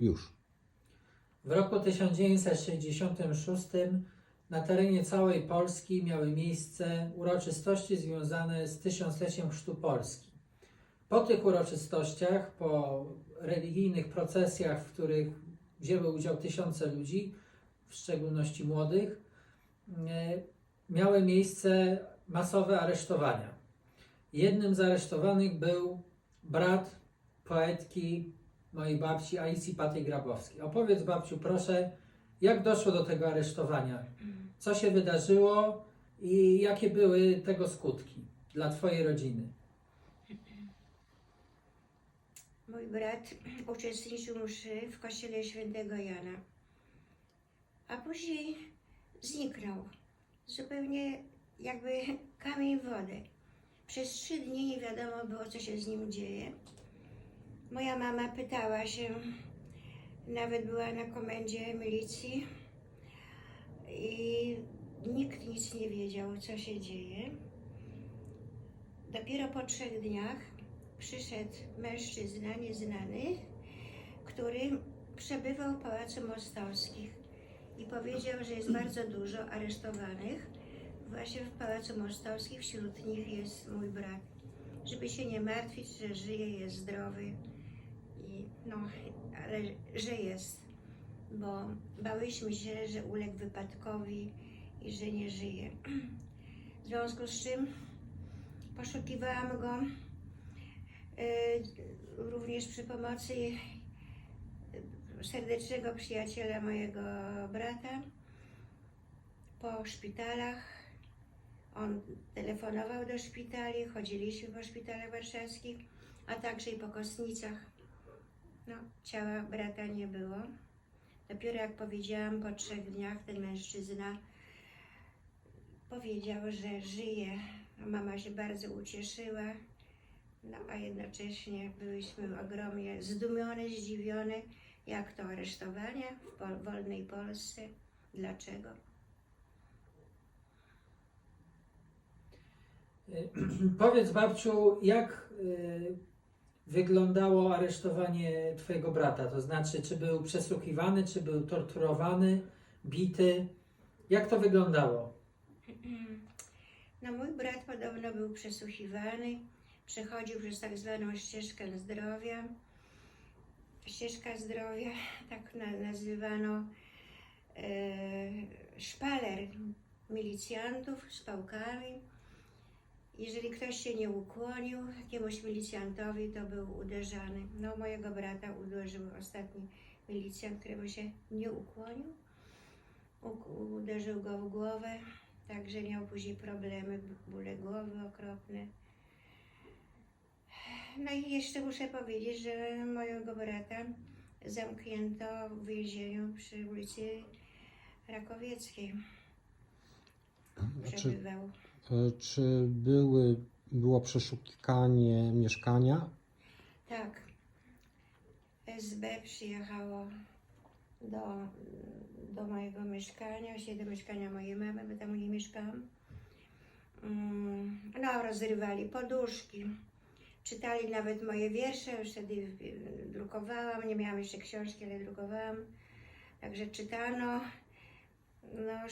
Już. W roku 1966 na terenie całej Polski miały miejsce uroczystości związane z tysiącleciem Chrztu Polski. Po tych uroczystościach, po religijnych procesjach, w których wzięły udział tysiące ludzi, w szczególności młodych, e, miały miejsce masowe aresztowania. Jednym z aresztowanych był brat poetki mojej babci Alicji Patej Grabowskiej. Opowiedz babciu proszę, jak doszło do tego aresztowania? Co się wydarzyło i jakie były tego skutki dla twojej rodziny? Mój brat uczestniczył mszy w kościele świętego Jana, a później zniknął. Zupełnie jakby kamień w wodę. Przez trzy dni nie wiadomo było, co się z nim dzieje. Moja mama pytała się, nawet była na komendzie milicji i nikt nic nie wiedział, co się dzieje. Dopiero po trzech dniach przyszedł mężczyzna nieznany, który przebywał w Pałacu Mostowskich i powiedział, że jest bardzo dużo aresztowanych właśnie w Pałacu Mostowskich. Wśród nich jest mój brat. Żeby się nie martwić, że żyje, jest zdrowy. No, ale że jest, bo bałyśmy się, że uległ wypadkowi i że nie żyje. W związku z czym poszukiwałam go E, również przy pomocy serdecznego przyjaciela mojego brata po szpitalach. On telefonował do szpitali, chodziliśmy po szpitalach warszawskich, a także i po kostnicach. No, ciała brata nie było. Dopiero jak powiedziałam, po trzech dniach ten mężczyzna powiedział, że żyje. Mama się bardzo ucieszyła. No a jednocześnie byliśmy ogromnie zdumione, zdziwione, jak to aresztowanie w pol- wolnej Polsce. Dlaczego? Y, Powiedz babciu, jak y, wyglądało aresztowanie twojego brata? To znaczy, czy był przesłuchiwany, czy był torturowany, bity? Jak to wyglądało? No mój brat podobno był przesłuchiwany, przechodził przez tak zwaną ścieżkę zdrowia. Ścieżka zdrowia, tak na, nazywano e, szpaler milicjantów z pałkami. Jeżeli ktoś się nie ukłonił jakiemuś milicjantowi, to był uderzany. No mojego brata uderzył ostatni milicjant, któremu się nie ukłonił. U- uderzył go w głowę, Także miał później problemy, bóle głowy okropne. No i jeszcze muszę powiedzieć, że mojego brata zamknięto w więzieniu przy ulicy Rakowieckiej. Czy, Przebywał. E, czy były, było przeszukanie mieszkania? Tak. SB przyjechało do, do mojego mieszkania, właśnie do mieszkania mojej mamy, bo tam nie mieszkałam. Mm, No, rozrywali poduszki. Czytali nawet moje wiersze, już wtedy y, drukowałam, nie miałam jeszcze książki, ale drukowałam. Także czytano, no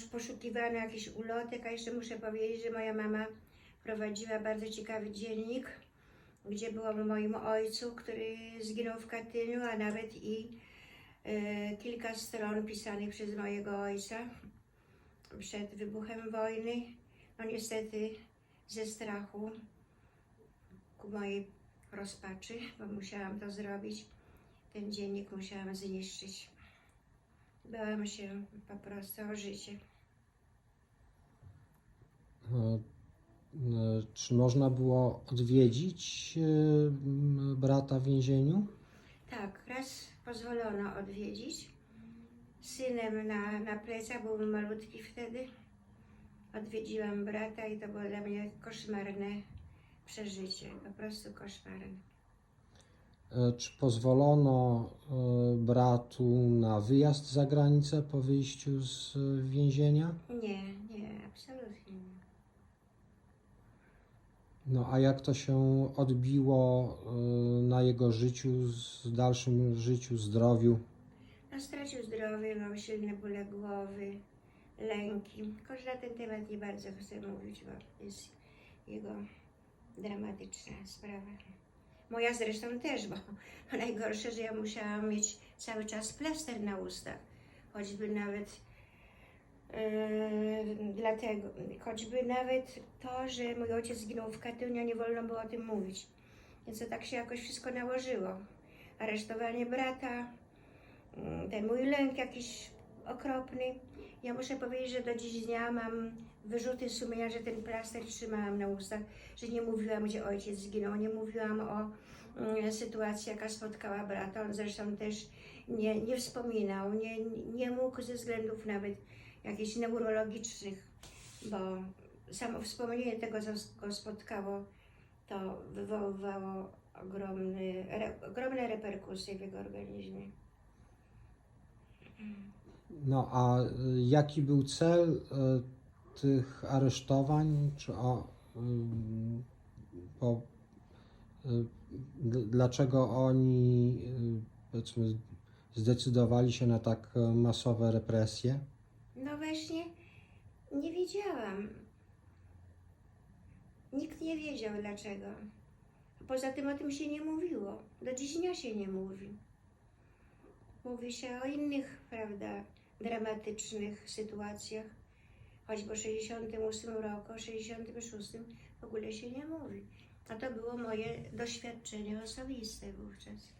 poszukiwano jakichś ulotek, a jeszcze muszę powiedzieć, że moja mama prowadziła bardzo ciekawy dziennik, gdzie było o moim ojcu, który zginął w Katyniu, a nawet i e, kilka stron pisanych przez mojego ojca przed wybuchem wojny. No niestety ze strachu ku mojej rozpaczy, bo musiałam to zrobić, ten dziennik musiałam zniszczyć. Bałam się po prostu o życie. E, e, Czy można było odwiedzić e, brata w więzieniu? Tak, raz pozwolono odwiedzić. Synem na, na plecach, był malutki wtedy. Odwiedziłam brata i to było dla mnie koszmarne przeżycie, po prostu koszmarne. Czy pozwolono bratu na wyjazd za granicę po wyjściu z więzienia? Nie, nie, absolutnie nie. No a jak to się odbiło y, na jego życiu, dalszym życiu, zdrowiu? No, stracił zdrowie, miał silne bóle głowy, lęki. Choć na ten temat nie bardzo chcę mówić, bo jest jego dramatyczna sprawa. Moja zresztą też, bo najgorsze, że ja musiałam mieć cały czas plaster na ustach. Choćby nawet yy, dlatego, choćby nawet to, że mój ojciec zginął w Katyniu, nie wolno było o tym mówić. Więc to tak się jakoś wszystko nałożyło. Aresztowanie brata, Mm, ten mój lęk jakiś okropny. Ja muszę powiedzieć, że do dziś dnia mam wyrzuty sumienia, że ten plaster trzymałam na ustach, że nie mówiłam, gdzie ojciec zginął, nie mówiłam o mm, sytuacji, jaka spotkała brata. On zresztą też nie, nie wspominał, nie, nie mógł ze względów nawet jakichś neurologicznych, bo samo wspomnienie tego, co go spotkało, to wywoływało ogromny, re, ogromne reperkusje w jego organizmie. No a y, jaki był cel y, tych aresztowań? Czy o, y, po, y, dlaczego oni y, powiedzmy zdecydowali się na tak y, masowe represje? No właśnie, nie wiedziałam. Nikt nie wiedział dlaczego. Poza tym o tym się nie mówiło. Do dziś dnia się nie mówi. Mówi się o innych, prawda, dramatycznych sytuacjach. Choćby o 68 roku, o 66 w ogóle się nie mówi. A to było moje doświadczenie osobiste wówczas.